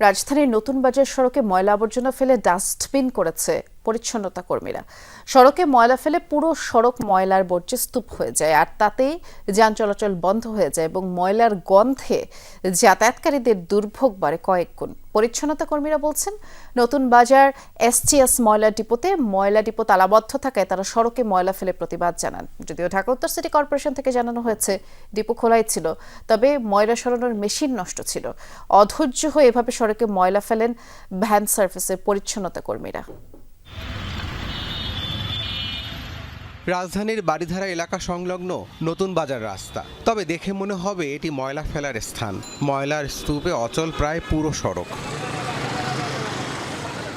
রাজধানীর নতুন বাজার সড়কে ময়লা আবর্জনা ফেলে ডাস্টবিন করেছে পরিচ্ছন্নতা কর্মীরা। সড়কে ময়লা ফেলে পুরো সড়ক ময়লার বর্জ্যে স্তূপ হয়ে যায় আর তাতেই যান চলাচল বন্ধ হয়ে যায় এবং ময়লার গন্ধে যাতায়াতকারীদের দুর্ভোগ বাড়ে কয়েক গুণ। পরিচ্ছন্নতা কর্মীরা বলছেন, নতুন বাজার এসটিএস ময়লা ডিপোতে ময়লা ডিপো তালাবদ্ধ থাকায় তারা সড়কে ময়লা ফেলে প্রতিবাদ জানান। যদিও ঢাকা উত্তর সিটি কর্পোরেশন থেকে জানানো হয়েছে, ডিপো খোলাই ছিল, তবে ময়লা সরানোর মেশিন নষ্ট ছিল। অধৈর্য হয়ে এভাবে সড়কে ময়লা ফেলেন ভ্যান সার্ভিসের পরিচ্ছন্নতা কর্মীরা। রাজধানীর বাড়িধারা এলাকা সংলগ্ন নতুন বাজার রাস্তা। তবে দেখে মনে হবে এটি ময়লা ফেলার স্থান। ময়লার স্তূপে অচল প্রায় পুরো সড়ক।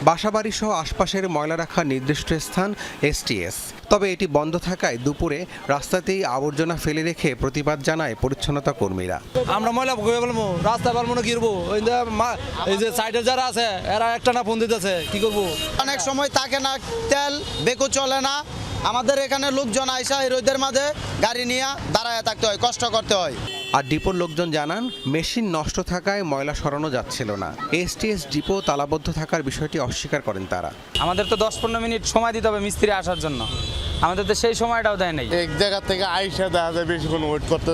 বাসাবাড়ি সহ আশপাশের ময়লা রাখার নির্দিষ্ট স্থান এসটিএস। তবে এটি বন্ধ থাকায় দুপুরে রাস্তাতেই আবর্জনা ফেলে রেখে প্রতিবাদ জানায় পরিচ্ছন্নতা কর্মীরা। আমরা ময়লা ভুগে ফেলব রাস্তা পারব না কিরবো ওই যে মা- এই যে সাইডে যারা আছে এরা একটা না ফোন দিতেছে কি করব? অনেক সময় থাকে না তেল বেকু চলে না আমাদের এখানে লোকজন আইসা এই রোদের মাঝে গাড়ি নিয়ে দাঁড়ায় থাকতে হয় কষ্ট করতে হয়। আর ডিপোর লোকজন জানান মেশিন নষ্ট থাকায় ময়লা সরানো যাচ্ছিল না। এসটিএস ডিপো তালাবদ্ধ থাকার বিষয়টি অস্বীকার করেন তারা। আমাদের তো দশ পনেরো মিনিট সময় দিতে হবে মিস্ত্রি আসার জন্য। আমাদের তো সেই সময়টাও দেয় নাই। এক জায়গা থেকে আইসা দেখা যায় বেশিক্ষণ ওয়েট করতে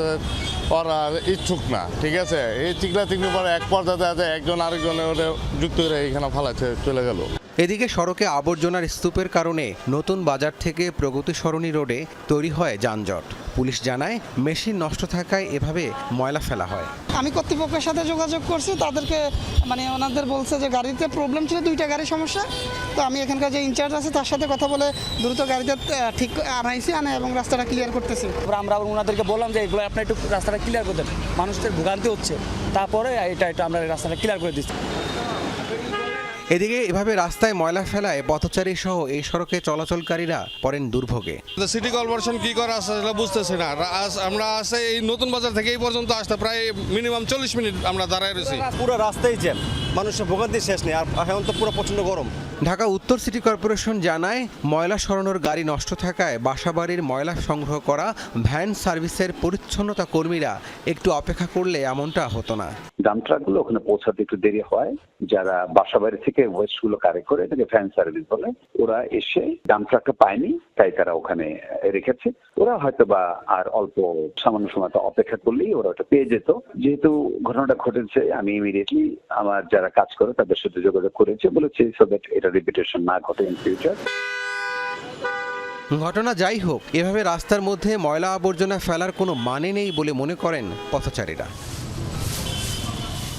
ওরা ইচ্ছুক না ঠিক আছে? এই চিকলা চিকলি পরে এক পর্যায়ে দেখা যায় একজন আরেকজনের ওটা যুক্ত করে এখানে ফালাচ্ছে চলে গেল। এদিকে সড়কে আবর্জনার স্তূপের কারণে নতুন বাজার থেকে প্রগতি সরণি রোডে তৈরি হয় যানজট। পুলিশ জানায় মেশিন নষ্ট থাকায় এভাবে ময়লা ফেলা হয়। আমি কর্তৃপক্ষের সাথে যোগাযোগ করছি তাদেরকে মানে ওনাদের বলছে যে গাড়িতে প্রবলেম ছিল দুইটা গাড়ির সমস্যা। তো আমি এখানকার যে ইনচার্জ আছে তার সাথে কথা বলে দ্রুত গাড়িতে ঠিক আনাইছি আনে এবং রাস্তাটা ক্লিয়ার করতেছি। আমরা আবার ওনাদেরকে বললাম যে এগুলো আপনার একটু রাস্তাটা ক্লিয়ার করে দেন। মানুষদের ভোগান্তি হচ্ছে। তারপরে এটা এটা আমরা রাস্তাটা ক্লিয়ার করে দিচ্ছি। এদিকে এভাবে রাস্তায় ময়লা ফেলায় পথচারী সহ এই সড়কে চলাচলকারীরা পড়েন দুর্ভোগে। সিটি কর্পোরেশন কি করে আসছে সেটা বুঝতেছি না। আমরা আসে এই নতুন বাজার থেকে এই পর্যন্ত আসতে প্রায় মিনিমাম চল্লিশ মিনিট আমরা দাঁড়ায় রয়েছি। পুরো রাস্তাই জ্যাম মানুষের ভোগান্তি শেষ নেই আর এখন তো পুরো প্রচণ্ড গরম। ঢাকা উত্তর সিটি কর্পোরেশন জানায় ময়লা সরানোর গাড়ি নষ্ট থাকায় বাসাবাড়ির ময়লা সংগ্রহ করা ভ্যান সার্ভিসের পরিচ্ছন্নতা কর্মীরা একটু অপেক্ষা করলে এমনটা হতো না। ডাম ট্রাকগুলো ওখানে পৌঁছাতে একটু দেরি হয়। যারা বাসা বাড়ি থেকে ওয়েস্টগুলো কারেক্ট করে এটাকে ফ্যান সার্ভিস বলে, ওরা এসে ডাম ট্রাকটা পায়নি, তাই তারা ওখানে রেখেছে। ওরা হয়তো বা আর অল্প সামান্য সময় তো অপেক্ষা করলেই ওরা ওটা পেয়ে যেত। যেহেতু ঘটনাটা ঘটেছে, আমি ইমিডিয়েটলি আমার যারা কাজ করে তাদের সাথে যোগাযোগ করেছে, বলেছে সো দ্যাট এটা রিপিটেশন না ঘটে ইন ফিউচার ঘটনা যাই হোক, এভাবে রাস্তার মধ্যে ময়লা আবর্জনা ফেলার কোনো মানে নেই বলে মনে করেন পথচারীরা।